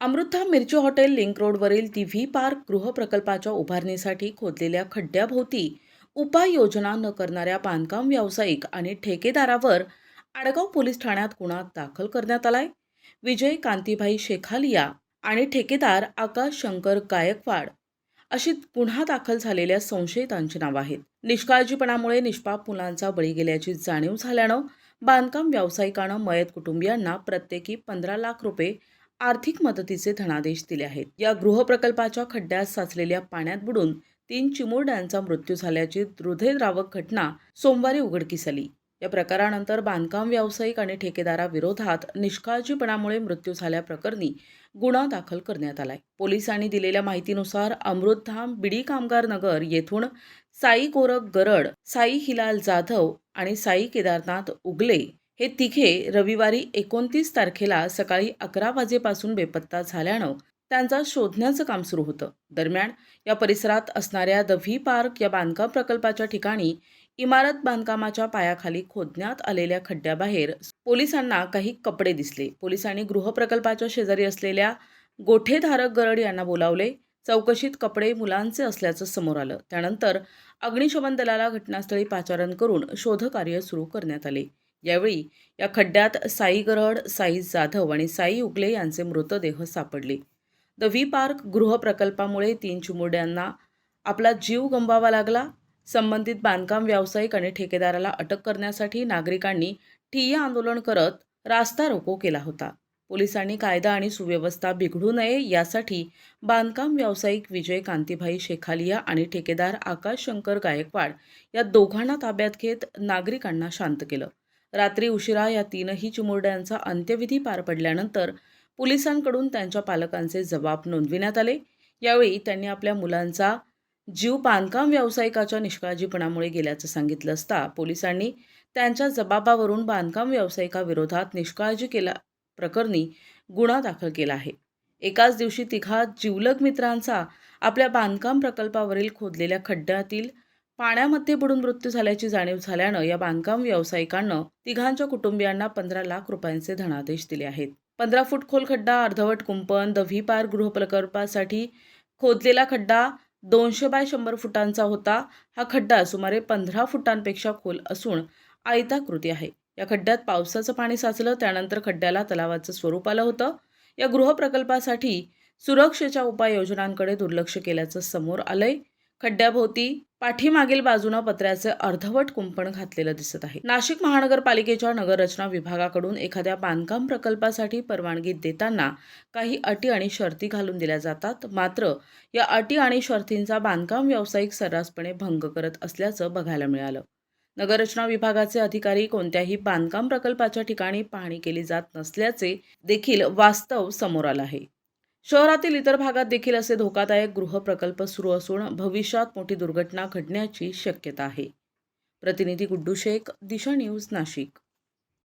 अमृता मिरची hotel link रोडवरील ती व्ही पार्क गृहप्रकल्पाच्या उभारणीसाठी खोदलेल्या खड्ड्याभोवती उपाययोजना न करणाऱ्या बांधकाम व्यावसायिक आणि ठेकेदारावर आडगाव पोलीस ठाण्यात गुन्हा दाखल करण्यात आलाय. विजय कांतीभाई शेखालिया आणि ठेकेदार आकाश शंकर गायकवाड अशी गुन्हा दाखल झालेल्या संशयितांची नावं आहेत. निष्काळजीपणामुळे निष्पाप मुलांचा बळी गेल्याची जाणीव झाल्यानं बांधकाम व्यावसायिकानं मयत कुटुंबियांना प्रत्येकी पंधरा लाख रुपये आर्थिक मदतीचे धनादेश दिले आहेत. या गृहप्रकल्पाच्या खड्ड्यात साचलेल्या पाण्यात बुडून तीन चिमुरड्यांचा मृत्यू झाल्याची हृदयद्रावक घटना सोमवारी उघडकीस आली. या प्रकारानंतर बांधकाम व्यावसायिक आणि ठेकेदाराविरोधात निष्काळजीपणामुळे मृत्यू झाल्याप्रकरणी गुन्हा दाखल करण्यात आलाय. पोलिसांनी दिलेल्या माहितीनुसार अमृतधाम बिडी कामगार नगर येथून साई गोरख गरड साई हिलाल जाधव आणि साई केदारनाथ उगले हे तिघे रविवारी एकोणतीस तारखेला सकाळी अकरा वाजेपासून बेपत्ता झाल्यानं त्यांचा शोधण्याचं काम सुरू होतं. दरम्यान या परिसरात असणाऱ्या द व्ही पार्क या बांधकाम प्रकल्पाच्या ठिकाणी इमारत बांधकामाच्या पायाखाली खोदण्यात आलेल्या खड्ड्याबाहेर पोलिसांना काही कपडे दिसले. पोलिसांनी गृहप्रकल्पाच्या शेजारी असलेल्या गोठेधारक गरड यांना बोलावले. चौकशीत कपडे मुलांचे असल्याचं समोर आलं. त्यानंतर अग्निशमन दलाला घटनास्थळी पाचारण करून शोधकार्य सुरू करण्यात आले. यावेळी या खड्ड्यात साई गरड साई जाधव आणि साई उगले यांचे मृतदेह सापडले. द व्ही पार्क गृहप्रकल्पामुळे तीन चिमुरड्यांना आपला जीव गमवावा लागला. संबंधित बांधकाम व्यावसायिक आणि ठेकेदाराला अटक करण्यासाठी नागरिकांनी ठिय्या आंदोलन करत रास्ता रोको केला होता. पोलिसांनी कायदा आणि सुव्यवस्था बिघडू नये यासाठी बांधकाम व्यावसायिक विजय कांतीभाई शेखालिया आणि ठेकेदार आकाश शंकर गायकवाड या दोघांना ताब्यात घेत नागरिकांना शांत केलं. रात्री उशिरा या तीनही चिमुरड्यांचा अंत्यविधी पार पडल्यानंतर पोलिसांकडून त्यांच्या पालकांचे जबाब नोंदविण्यात आले. यावेळी त्यांनी आपल्या मुलांचा जीव बांधकाम व्यावसायिकाच्या निष्काळजीपणामुळे गेल्याचं सांगितलं असता पोलिसांनी त्यांच्या जबाबावरून बांधकाम व्यावसायिकाविरोधात निष्काळजी केला प्रकरणी गुन्हा दाखल केला आहे. एकाच दिवशी तिघा जिवलग मित्रांचा आपल्या बांधकाम प्रकल्पावरील खोदलेल्या खड्ड्यातील पाण्यामध्ये बुडून मृत्यू झाल्याची जाणीव झाल्यानं या बांधकाम व्यावसायिकांनं तिघांच्या कुटुंबियांना पंधरा लाख रुपयांचे धनादेश दिले आहेत. पंधरा फूट खोल खड्डा अर्धवट कुंपण द व्ही गृहप्रकल्पासाठी खोदलेला खड्डा दोनशे बाय शंभर फुटांचा होता. हा खड्डा सुमारे पंधरा फुटांपेक्षा खोल असून आयताकृती आहे. या खड्ड्यात पावसाचं पाणी साचलं त्यानंतर खड्ड्याला तलावाचं स्वरूप आलं होतं. या गृहप्रकल्पासाठी सुरक्षेच्या उपाययोजनांकडे दुर्लक्ष केल्याचं समोर आलंय. खड्ड्याभोवती पाठीमागील बाजूनं पत्र्याचे अर्धवट कुंपण घातलेलं दिसत आहे. नाशिक महानगरपालिकेच्या नगररचना विभागाकडून एखाद्या बांधकाम प्रकल्पासाठी परवानगी देताना काही अटी आणि शर्ती घालून दिल्या जातात. मात्र या अटी आणि शर्तींचा बांधकाम व्यावसायिक सर्रासपणे भंग करत असल्याचं बघायला मिळालं. नगररचना विभागाचे अधिकारी कोणत्याही बांधकाम प्रकल्पाच्या ठिकाणी पाहणी केली जात नसल्याचे देखील वास्तव समोर आलं आहे. शहरातील इतर भागात देखील असे धोकादायक गृहप्रकल्प सुरू असून भविष्यात मोठी दुर्घटना घडण्याची शक्यता आहे. प्रतिनिधी गुड्डू शेख दिशा न्यूज नाशिक.